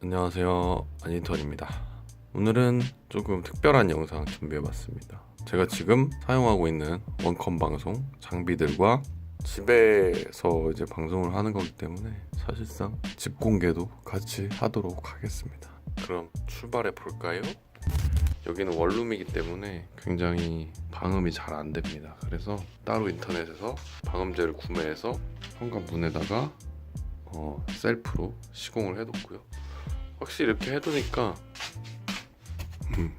안녕하세요. 아니턴입니다. 오늘은 조금 특별한 영상 준비해봤습니다. 제가 지금 사용하고 있는 원컴 방송 장비들과 집에서 이제 방송을 하는 거기 때문에 사실상 집 공개도 같이 하도록 하겠습니다. 그럼 출발해 볼까요? 여기는 원룸이기 때문에 굉장히 방음이 잘 안 됩니다. 그래서 따로 인터넷에서 방음제를 구매해서 현관문에다가 어, 셀프로 시공을 해뒀고요 확실히 이렇게 해두니까 음,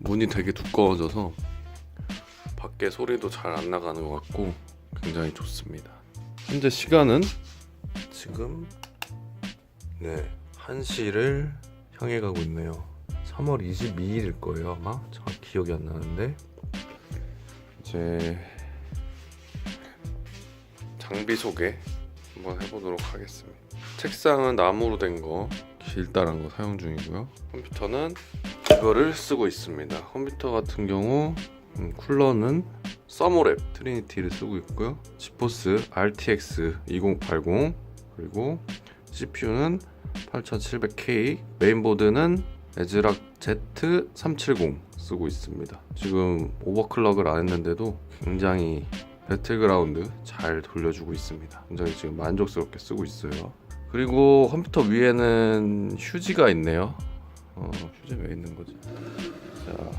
문이 되게 두꺼워져서 밖에 소리도 잘 안 나가는 것 같고 굉장히 좋습니다. 현재 시간은 지금 네 1시를 향해 가고 있네요. 3월 22일일 거예요 아마 정확히 기억이 안 나는데 이제 장비 소개 한번 해보도록 하겠습니다. 책상은 나무로 된 거 길다란 거 사용 중이고요. 컴퓨터는 이거를 쓰고 있습니다. 컴퓨터 같은 경우 음, 쿨러는 서머랩 트리니티를 쓰고 있고요. 지포스 RTX 2080 그리고 CPU는 8700K 메인보드는 에즈락 Z370 쓰고 있습니다. 지금 오버클럭을 안 했는데도 굉장히 배틀그라운드 잘 돌려주고 있습니다. 굉장히 지금 만족스럽게 쓰고 있어요. 그리고 컴퓨터 위에는 휴지가 있네요. 어, 휴지 왜 있는 거지? 자,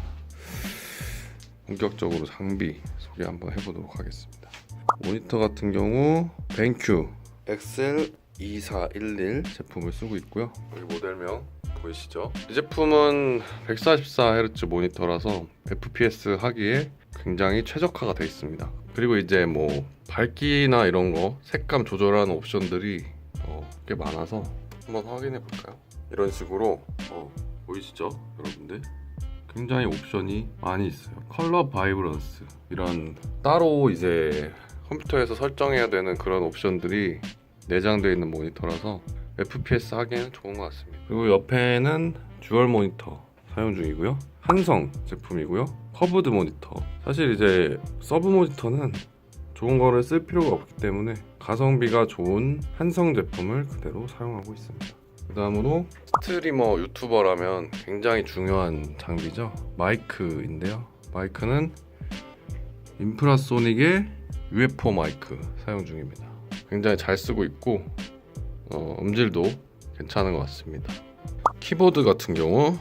본격적으로 장비 소개 한번 해보도록 하겠습니다. 모니터 같은 경우 벤큐 XL2411 제품을 쓰고 있고요. 여기 모델명 보이시죠? 이 제품은 144Hz 모니터라서 FPS 하기에 굉장히 최적화가 되어 있습니다. 그리고 이제 뭐 밝기나 이런 거 색감 조절하는 옵션들이 어, 꽤 많아서 한번 확인해 볼까요? 이런 식으로 어, 보이시죠, 여러분들? 굉장히 옵션이 많이 있어요. 컬러 바이브런스 이런 따로 이제 컴퓨터에서 설정해야 되는 그런 옵션들이 내장되어 있는 모니터라서 FPS 하기에는 좋은 것 같습니다. 그리고 옆에는 듀얼 모니터 사용 중이고요. 한성 제품이고요. 커브드 모니터. 사실 이제 서브 모니터는 좋은 거를 쓸 필요가 없기 때문에 가성비가 좋은 한성 제품을 그대로 사용하고 있습니다. 그 다음으로 스트리머 유튜버라면 굉장히 중요한 장비죠. 마이크인데요. 마이크는 인프라소닉의 UFO 마이크 사용 중입니다. 굉장히 잘 쓰고 있고 어, 음질도 괜찮은 것 같습니다. 키보드 같은 경우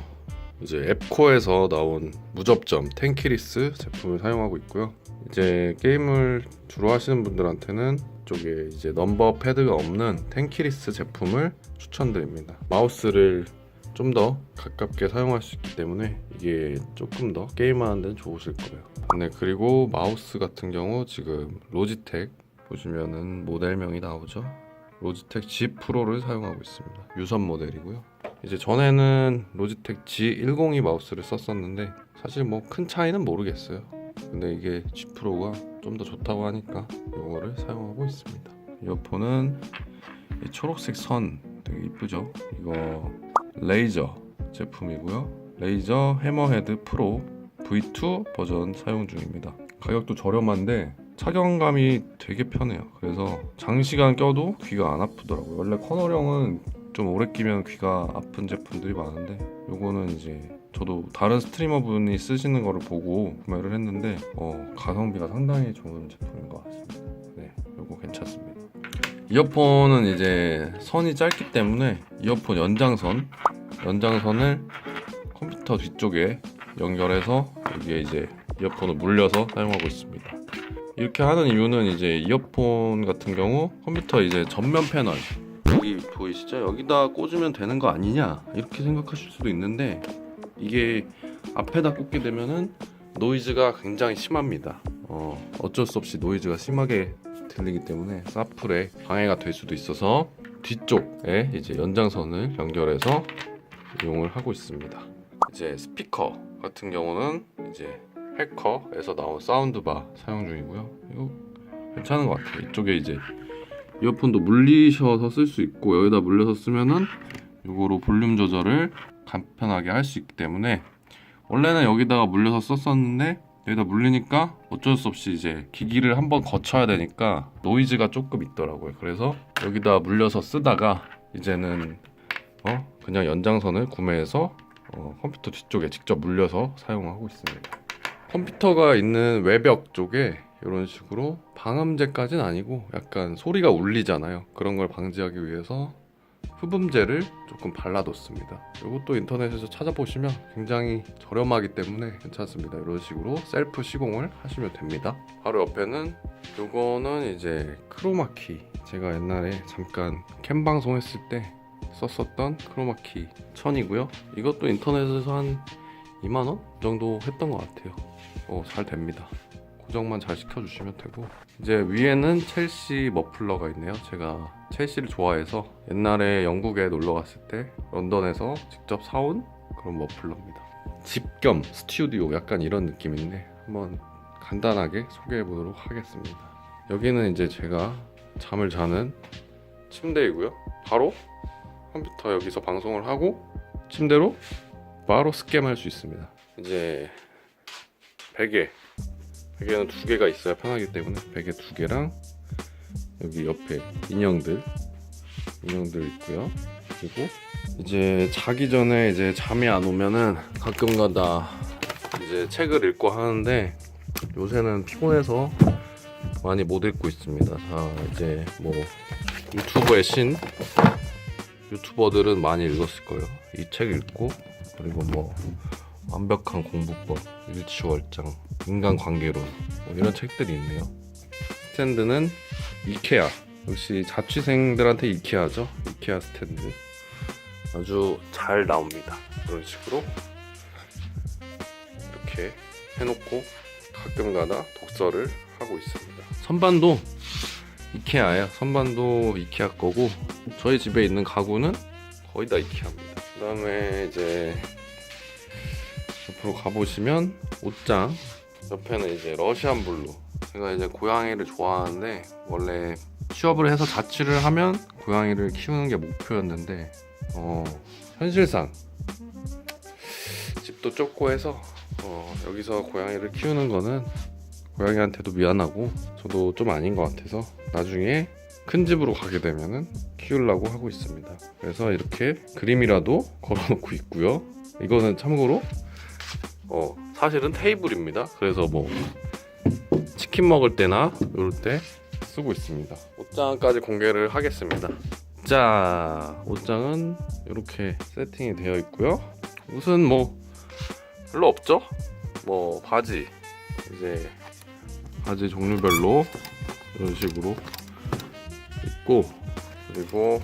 이제 앱코에서 나온 무접점 텐키리스 제품을 사용하고 있고요. 이제 게임을 주로 하시는 분들한테는 쪽에 이제 넘버 패드가 없는 텐키리스 제품을 추천드립니다. 마우스를 좀 더 가깝게 사용할 수 있기 때문에 이게 조금 더 게임하는 데는 좋으실 거예요. 네, 그리고 마우스 같은 경우 지금 로지텍 보시면은 모델명이 나오죠. 로지텍 G 프로를 사용하고 있습니다. 유선 모델이고요. 이제 전에는 로지텍 G102 마우스를 썼었는데 사실 뭐 큰 차이는 모르겠어요. 근데 이게 G 프로가 좀 더 좋다고 하니까 이거를 사용하고 있습니다. 이어폰은 이 초록색 선 되게 이쁘죠? 이거 레이저 제품이고요. 레이저 해머헤드 프로 V2 버전 사용 중입니다. 가격도 저렴한데 착용감이 되게 편해요. 그래서 장시간 껴도 귀가 안 아프더라고요. 원래 커널형은 좀 오래 끼면 귀가 아픈 제품들이 많은데 요거는 이제 저도 다른 스트리머 분이 쓰시는 거를 보고 구매를 했는데 어, 가성비가 상당히 좋은 제품인 것 같습니다. 네, 요거 괜찮습니다. 이어폰은 이제 선이 짧기 때문에 이어폰 연장선 연장선을 컴퓨터 뒤쪽에 연결해서 여기에 이제 이어폰을 물려서 사용하고 있습니다. 이렇게 하는 이유는 이제 이어폰 같은 경우 컴퓨터 이제 전면 패널 보이시죠? 여기다 꽂으면 되는 거 아니냐 이렇게 생각하실 수도 있는데 이게 앞에다 꽂게 되면은 노이즈가 굉장히 심합니다. 어, 어쩔 수 없이 노이즈가 심하게 들리기 때문에 사플에 방해가 될 수도 있어서 뒤쪽에 이제 연장선을 연결해서 이용을 하고 있습니다. 이제 스피커 같은 경우는 이제 해커에서 나온 사운드바 사용 중이고요. 이거 괜찮은 것 같아요. 이쪽에 이제 이어폰도 물리셔서 쓸 수 있고 여기다 물려서 쓰면은 이거로 볼륨 조절을 간편하게 할 수 있기 때문에 원래는 여기다가 물려서 썼었는데 여기다 물리니까 어쩔 수 없이 이제 기기를 한번 거쳐야 되니까 노이즈가 조금 있더라고요. 그래서 여기다 물려서 쓰다가 이제는 어, 그냥 연장선을 구매해서 어, 컴퓨터 뒤쪽에 직접 물려서 사용하고 있습니다. 컴퓨터가 있는 외벽 쪽에 이런 식으로 방음제까지는 아니고 약간 소리가 울리잖아요. 그런 걸 방지하기 위해서 흡음제를 조금 발라뒀습니다. 이것도 인터넷에서 찾아보시면 굉장히 저렴하기 때문에 괜찮습니다. 이런 식으로 셀프 시공을 하시면 됩니다. 바로 옆에는 이거는 이제 크로마키 제가 옛날에 잠깐 캠 방송 했을 때 썼었던 크로마키 천이고요. 이것도 인터넷에서 한 2만 원 정도 했던 것 같아요. 어, 잘 됩니다. 고정만 잘 시켜주시면 되고 이제 위에는 첼시 머플러가 있네요. 제가 첼시를 좋아해서 옛날에 영국에 놀러 갔을 때 런던에서 직접 사온 그런 머플러입니다. 집 겸 스튜디오 약간 이런 느낌인데 한번 간단하게 소개해 보도록 하겠습니다. 여기는 이제 제가 잠을 자는 침대이고요. 바로 컴퓨터 여기서 방송을 하고 침대로 바로 스캠 할 수 있습니다. 이제 베개 베개는 두 개가 있어야 편하기 때문에 베개 두 개랑 여기 옆에 인형들 인형들 있고요. 그리고 이제 자기 전에 이제 잠이 안 오면은 가끔가다 이제 책을 읽고 하는데 요새는 피곤해서 많이 못 읽고 있습니다. 자 이제 뭐 유튜버의 신 유튜버들은 많이 읽었을 거예요. 이 책 읽고 그리고 뭐 완벽한 공부법, 일치월장, 인간관계론 뭐 이런 책들이 있네요. 스탠드는 이케아 역시 자취생들한테 이케아죠. 이케아 스탠드 아주 잘 나옵니다. 이런 식으로 이렇게 해놓고 가끔가다 독서를 하고 있습니다. 선반도 이케아예요. 선반도 이케아 거고 저희 집에 있는 가구는 거의 다 이케아입니다. 그다음에 이제 옆으로 가보시면 옷장 옆에는 이제 러시안 블루 제가 이제 고양이를 좋아하는데 원래 취업을 해서 자취를 하면 고양이를 키우는 게 목표였는데 어, 현실상 집도 좁고 해서 어, 여기서 고양이를 키우는 거는 고양이한테도 미안하고 저도 좀 아닌 것 같아서 나중에 큰 집으로 가게 되면은 키우려고 하고 있습니다. 그래서 이렇게 그림이라도 걸어놓고 있고요. 이거는 참고로 어, 사실은 테이블입니다. 그래서 뭐 치킨 먹을 때나 이럴 때 쓰고 있습니다. 옷장까지 공개를 하겠습니다. 자, 옷장은 이렇게 세팅이 되어 있고요. 옷은 뭐 별로 없죠? 뭐 바지 이제 바지 종류별로 이런 식으로 있고 그리고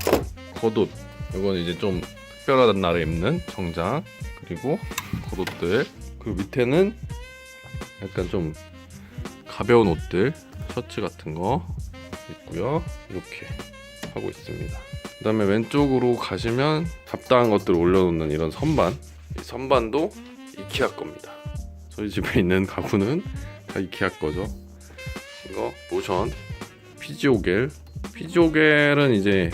겉옷 이건 이제 좀 특별한 날에 입는 정장 그리고 겉옷들 그 밑에는 약간 좀 가벼운 옷들 셔츠 같은 거 있고요. 이렇게 하고 있습니다. 그 다음에 왼쪽으로 가시면 잡다한 것들을 올려놓는 이런 선반. 이 선반도 이케아 겁니다. 저희 집에 있는 가구는 다 이케아 거죠. 이거 로션 피지오겔. 피지오겔은 이제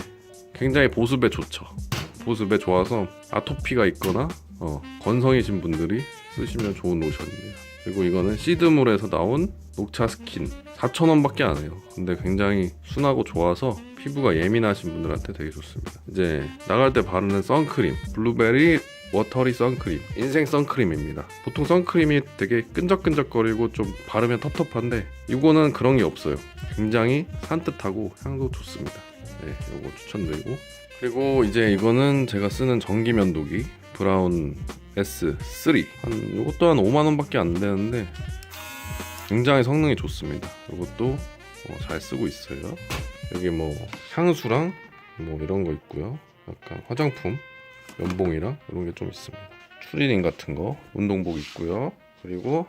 굉장히 보습에 좋죠. 보습에 좋아서 아토피가 있거나 어, 건성이신 분들이 쓰시면 좋은 로션입니다. 그리고 이거는 시드물에서 나온 녹차 스킨 4,000원밖에 안 해요. 근데 굉장히 순하고 좋아서 피부가 예민하신 분들한테 되게 좋습니다. 이제 나갈 때 바르는 선크림 블루베리 워터리 선크림 인생 선크림입니다. 보통 선크림이 되게 끈적끈적거리고 좀 바르면 텁텁한데 이거는 그런 게 없어요. 굉장히 산뜻하고 향도 좋습니다. 네, 이거 추천드리고 그리고 이제 이거는 제가 쓰는 전기 면도기 브라운 S3 한 이것도 한 5만 원밖에 안 되는데 굉장히 성능이 좋습니다. 이것도 어, 잘 쓰고 있어요. 여기 뭐 향수랑 뭐 이런 거 있고요. 약간 화장품 면봉이랑 이런 게 좀 있습니다. 추리닝 같은 거 운동복 있고요. 그리고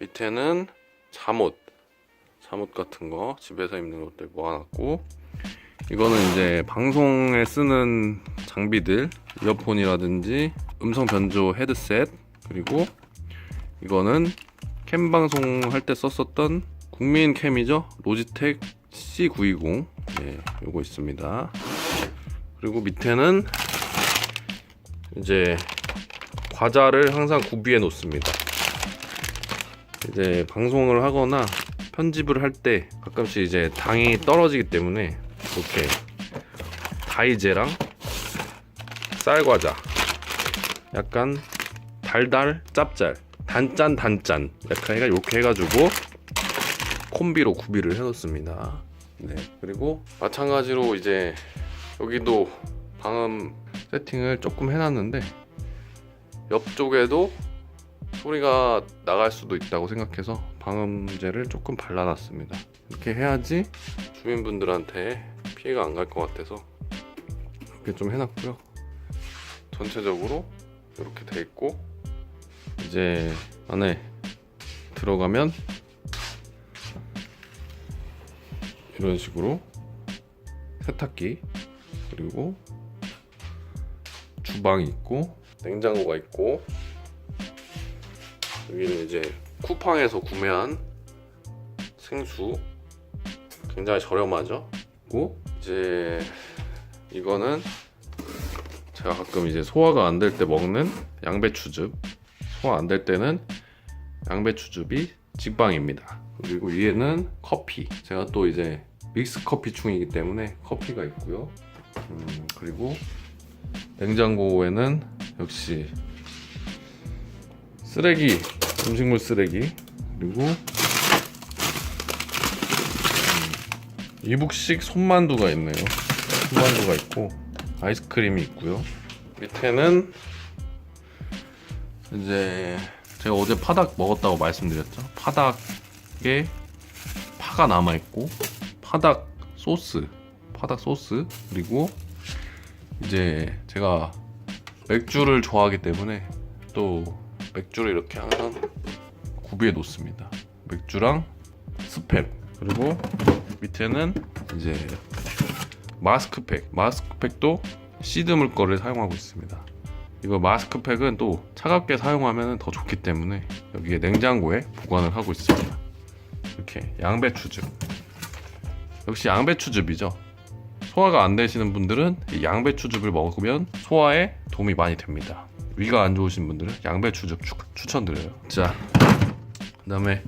밑에는 잠옷 잠옷 같은 거 집에서 입는 것들 모아놨고 이거는 이제 방송에 쓰는 장비들 이어폰이라든지 음성 변조 헤드셋 그리고 이거는 캠 방송 할 때 썼었던 국민 캠이죠? 로지텍 C920 네, 요거 있습니다. 그리고 밑에는 이제 과자를 항상 구비해 놓습니다. 이제 방송을 하거나 편집을 할 때 가끔씩 이제 당이 떨어지기 때문에 이렇게 다이제랑 쌀과자. 약간 달달 짭짤. 단짠 단짠. 약간 이렇게 해가지고 콤비로 구비를 해놓습니다. 네. 그리고 마찬가지로 이제 여기도 방음 세팅을 조금 해놨는데 옆쪽에도 소리가 나갈 수도 있다고 생각해서 방음제를 조금 발라놨습니다. 이렇게 해야지 주민분들한테 피해가 안 갈 것 같아서 이렇게 좀 해놨고요. 전체적으로 이렇게 돼 있고 이제 안에 들어가면 이런 식으로 세탁기 그리고 주방이 있고 냉장고가 있고 여기는 이제 쿠팡에서 구매한 생수 굉장히 저렴하죠. 그리고 이제 이거는 제가 가끔 이제 소화가 안 될 때 먹는 양배추즙 소화 안 될 때는 양배추즙이 직방입니다. 그리고 위에는 커피 제가 또 이제 믹스 커피 충이기 때문에 커피가 있고요. 음, 그리고 냉장고에는 역시 쓰레기 음식물 쓰레기 그리고 음, 이북식 손만두가 있네요. 손만두가 있고 아이스크림이 있고요. 밑에는 이제 제가 어제 파닭 먹었다고 말씀드렸죠? 파닭에 파가 남아 있고 파닭 소스 파닭 소스 그리고 이제 제가 맥주를 좋아하기 때문에 또 맥주를 이렇게 항상 구비해 놓습니다. 맥주랑 스팸 그리고 밑에는 이제 마스크팩 마스크팩도 시드 물 거를 사용하고 있습니다. 이거 마스크팩은 또 차갑게 사용하면 더 좋기 때문에 여기에 냉장고에 보관을 하고 있습니다. 이렇게 양배추즙 역시 양배추즙이죠. 소화가 안 되시는 분들은 이 양배추즙을 먹으면 소화에 도움이 많이 됩니다. 위가 안 좋으신 분들은 양배추즙 추, 추천드려요. 자, 그다음에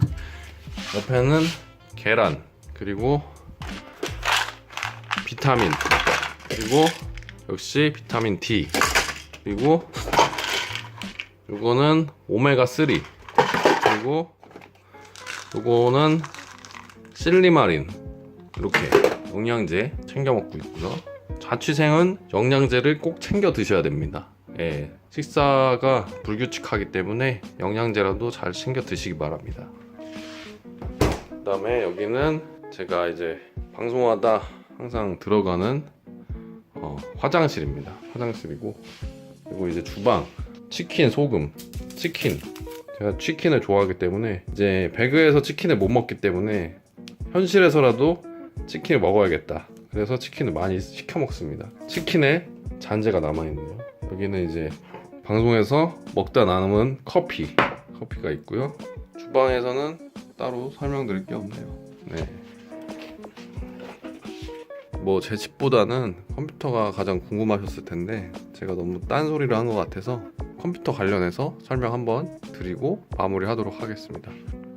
옆에는 계란 그리고 비타민 그리고 역시 비타민 D 그리고 이거는 오메가 3 그리고 이거는 실리마린 이렇게 영양제 챙겨 먹고 있고요. 자취생은 영양제를 꼭 챙겨 드셔야 됩니다. 예, 식사가 불규칙하기 때문에 영양제라도 잘 챙겨 드시기 바랍니다. 그 다음에 여기는 제가 이제 방송하다 항상 들어가는 어, 화장실입니다. 화장실이고 그리고 이제 주방 치킨 소금 치킨 제가 치킨을 좋아하기 때문에 이제 배그에서 치킨을 못 먹기 때문에 현실에서라도 치킨을 먹어야겠다. 그래서 치킨을 많이 시켜 먹습니다. 치킨에 잔재가 남아 있네요. 여기는 이제 방송에서 먹다 남은 커피, 커피가 있고요. 주방에서는 따로 설명드릴 게 없네요. 네. 뭐 제 집보다는 컴퓨터가 가장 궁금하셨을 텐데 제가 너무 딴소리를 한 것 같아서 컴퓨터 관련해서 설명 한번 드리고 마무리하도록 하겠습니다.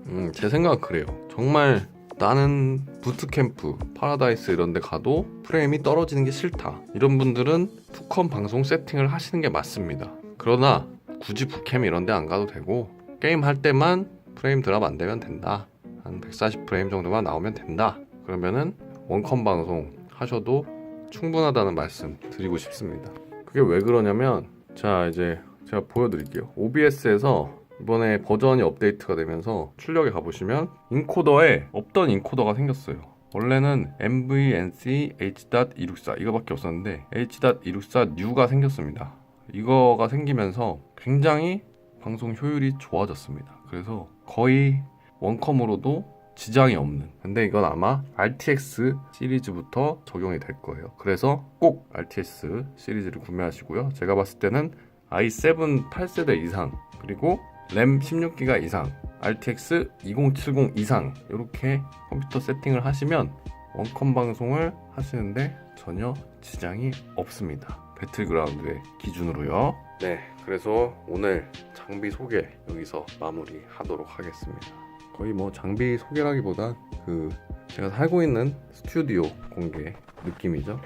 음, 제 생각은 그래요. 정말 나는 부트캠프, 파라다이스 이런 데 가도 프레임이 떨어지는 게 싫다. 이런 분들은 푸컴 방송 세팅을 하시는 게 맞습니다. 그러나 굳이 부캠 이런 데 안 가도 되고 게임 할 때만 프레임 드랍 안 되면 된다. 한 140프레임 정도만 나오면 된다. 그러면은 원컴 방송 하셔도 충분하다는 말씀 드리고 싶습니다. 그게 왜 그러냐면 자 이제 제가 보여드릴게요. OBS에서 이번에 버전이 업데이트가 되면서 출력에 가보시면 인코더에 없던 인코더가 생겼어요. 원래는 MVNC H.264 이거밖에 없었는데 H.264 New가 생겼습니다. 이거가 생기면서 굉장히 방송 효율이 좋아졌습니다. 그래서 거의 원컴으로도 지장이 없는. 근데 이건 아마 RTX 시리즈부터 적용이 될 거예요. 그래서 꼭 RTX 시리즈를 구매하시고요. 제가 봤을 때는 i7 8세대 이상 그리고 램 16기가 이상, RTX 2070 이상 이렇게 컴퓨터 세팅을 하시면 원컴 방송을 하시는데 전혀 지장이 없습니다. 배틀그라운드의 기준으로요. 네, 그래서 오늘 장비 소개 여기서 마무리 하도록 하겠습니다. 거의 뭐 장비 소개라기보다 그 제가 살고 있는 스튜디오 공개 느낌이죠.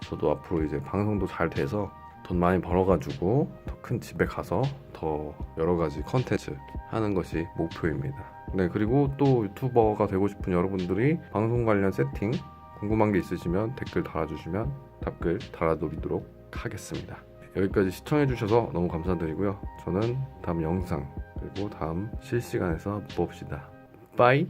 저도 앞으로 이제 방송도 잘 돼서 돈 많이 벌어가지고 더 큰 집에 가서 더 여러 가지 컨텐츠 하는 것이 목표입니다. 네 그리고 또 유튜버가 되고 싶은 여러분들이 방송 관련 세팅 궁금한 게 있으시면 댓글 달아주시면 답글 달아드리도록 하겠습니다. 여기까지 시청해주셔서 너무 감사드리고요. 저는 다음 영상 그리고 다음 실시간에서 봅시다. 빠이.